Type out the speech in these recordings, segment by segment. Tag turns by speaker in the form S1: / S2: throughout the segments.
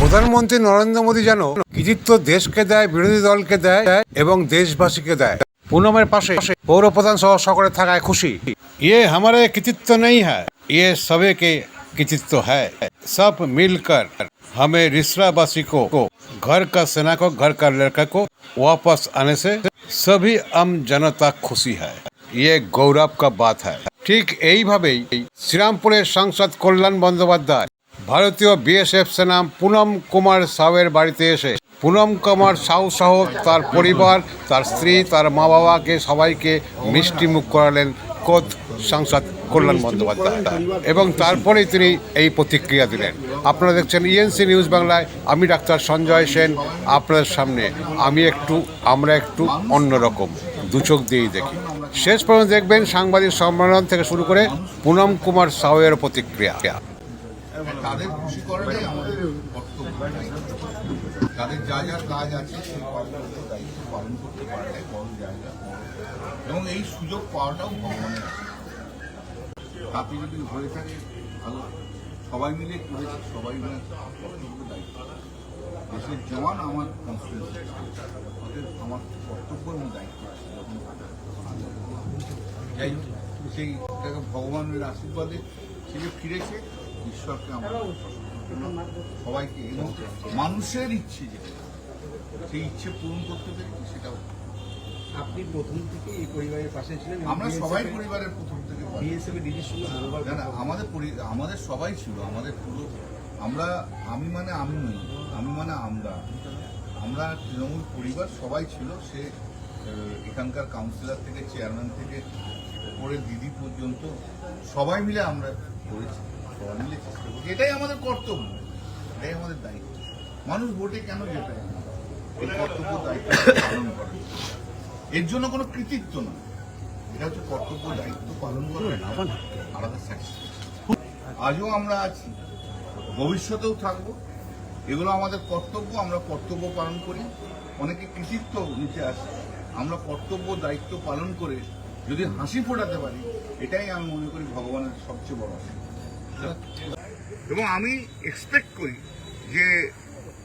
S1: প্রধানমন্ত্রী নরেন্দ্র মোদী যেন কৃতিত্ব দেশকে দেয় বিরোধী দলকে দেয় এবং দেশবাসীকে দেয় পুনমের পাশে পৌর প্রধান সহ সকলে থাকায় খুশি ইয়ে हमारे কৃতিত্ব नहीं है ये सबे के কৃতিত্ব है सब मिलकर हमें रिसराबासी को घर का सेना को घर का लड़का को वापस आने से सभी आम जनता खुशी है ये गौरव का बात है ঠিক এইভাবেই শ্রীরামপুরের সাংসদ কল্যাণ বন্দ্যোপাধ্যায় ভারতীয় বিএসএফ সেনা পুনম কুমার সাউয়ের বাড়িতে এসে, পুনম কুমার সাউ সহ তার পরিবার, তার স্ত্রী, তার মা বাবাকে সবাইকে মিষ্টি মুখ করালেন কোদ সাংসদ কল্যাণ বন্দ্যোপাধ্যায়। এবং তারপরেই তিনি এই প্রতিক্রিয়া দিলেন। আপনারা দেখছেন ইএনসি নিউজ বাংলায়, আমি ডাক্তার সঞ্জয় সেন, আপনাদের সামনে। আমি একটু, আমরা একটু অন্যরকম, দু চোখ দিয়েই দেখি। শেষ পর্যন্ত দেখবেন সাংবাদিক সম্মেলন থেকে শুরু করে পুনম কুমার সাউয়ের প্রতিক্রিয়া।
S2: তাদের খুশি করাটাই আমাদের কর্তব্য। তাদের যা যা কাজ আছে সেই কাজগুলো দায়িত্ব পালন করতে পারাটাই বড় জায়গা এবং এই সুযোগ পাওয়াটাও ভগবানের। তাতে যদি হয়ে থাকে, ভালো। সবাই মিলে করেছে, সবাই মিলে কর্তব্য দায়িত্ব দেশের জওয়ান আমার কনস্টিটিউশন ওদের আমার কর্তব্য এবং দায়িত্ব যাই হোক, সেই তাকে ভগবানের আশীর্বাদে সে যে ফিরেছে ঈশ্বরকে আমরা সবাইকে এবং মানুষের ইচ্ছে যেটা সেই ইচ্ছে পূরণ করতে পেরেছি সেটাও।
S3: আপনি প্রথম থেকে এই পরিবারের পাশে ছিলেন
S2: আমরা সবাই পরিবারের প্রথম থেকে
S3: বিএসএফ দিদির সঙ্গে
S2: না আমাদের আমাদের সবাই ছিল আমাদের পুরো আমরা আমি মানে আমি নই আমি মানে আমরা। আমরা তৃণমূল পরিবার সবাই ছিল সে এখানকার কাউন্সিলর থেকে চেয়ারম্যান থেকে উপরে দিদি পর্যন্ত সবাই মিলে আমরা করেছি। মিলে চেষ্টা করছি এটাই আমাদের কর্তব্য। এটাই আমাদের দায়িত্ব। মানুষ ভোটে কেন যেতে এই কর্তব্য দায়িত্ব পালন করে। এর জন্য কোনো কৃতিত্ব না। এটা হচ্ছে কর্তব্য দায়িত্ব পালন করা। আলাদা আজও আমরা আছি। ভবিষ্যতেও থাকব। এগুলো আমাদের কর্তব্য আমরা কর্তব্য পালন করি। অনেকে কৃতিত্ব নিচে আসে। আমরা কর্তব্য দায়িত্ব পালন করে যদি হাসি ফোটাতে পারি এটাই আমি মনে করি ভগবানের সবচেয়ে বড় আশীর্বাদ। এবং আমি এক্সপেক্ট করি যে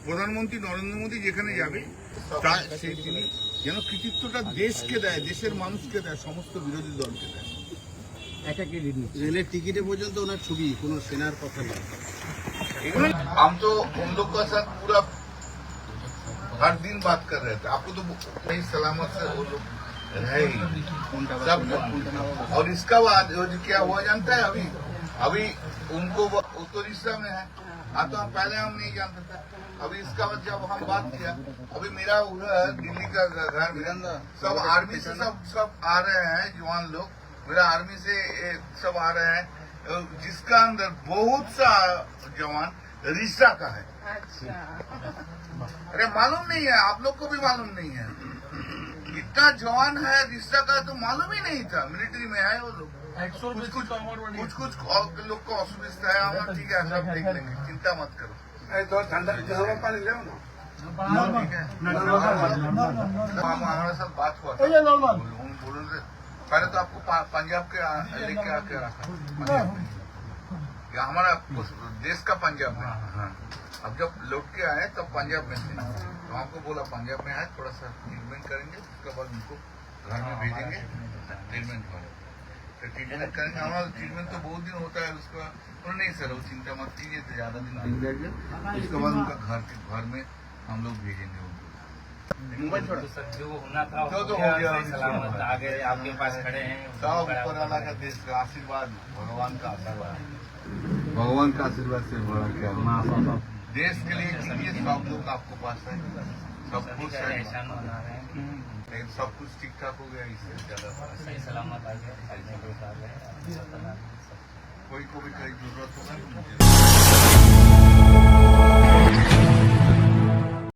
S2: প্রধানমন্ত্রী নরেন্দ্র মোদী যেখানে যাবে তা সেই তিনি যেন কৃতিত্বটা দেশকে দেয় দেশের মানুষকে দেয় সমস্ত বিরোধী দলকে দেয়
S3: একাকে রেলের টিকিটে পর্যন্ত ওনার ছবি কোনো সেনার কথা নয়
S2: हम तो उन लोग का साथ पूरा हर दिन बात कर रहे थे आपको तो नहीं सलामत से वो लोग रहे ही सब और इसका बाद वो जो क्या हुआ जानता है अभी अभी उनको वो तो रिश्ता में है। हाँ तो हम पहले हम नहीं जानते थे। अभी इसका बाद जब हम बात किया अभी मेरा उधर दिल्ली का घर में। सब आर्मी से सब सब आ रहे हैं जवान लोग। मेरा आर्मी से सब आ रहे हैं। जिसका अंदर बहुत सा जवान रिश्ता का है। अरे मालूम नहीं है आप लोग को भी मालूम नहीं है। इतना जवान है रिश्ता का तो मालूम ही नहीं था। मिलिट्री में है वो लोग। कुछ कुछ कुछ कुछ लोग को असुविधा है हम ठीक है सब देख लेंगे चिंता मत करो है हमारे साथ बात हुआ बोल रहे पहले तो आपको पंजाब के लेके आके रखा पंजाब में हमारा देश का पंजाब में अब जब लौट के आए तब पंजाब में थे तो आपको बोला पंजाब में आए थोड़ा सा ट्रीटमेंट करेंगे उसके बाद उनको घर में भेजेंगे ट्रीटमेंट करेंगे तो ट्रीटमेंट करेंगे हमारा ट्रीटमेंट तो बहुत दिन होता है उसका। बोला नहीं सर वो चिंता मत कीजिए तो ज़्यादा दिन नहीं जाएगा। उसके बाद उनका घर के घर में हम लोग भेजेंगे उनको।
S4: मुंबई छोड़ो। सर जो होना था
S2: जो तो
S4: हो गया
S2: गया,
S4: सलामत आ गए आपके पास खड़े हैं
S2: सब ऊपर वाला का देश का आशीर्वाद भगवान का आशीर्वाद। भगवान का आशीर्वाद से बड़ा क्या? देश के लिए कीजिए सब लोग आपको पास है सब कुछ
S4: सर
S2: है
S4: रहे हैं।
S2: लेकिन सब कुछ ठीक ठाक हो गया इससे ज़्यादा
S4: सही सलामत आ सब
S2: कोई को भी कोई ज़रूरत होगा तो मुझे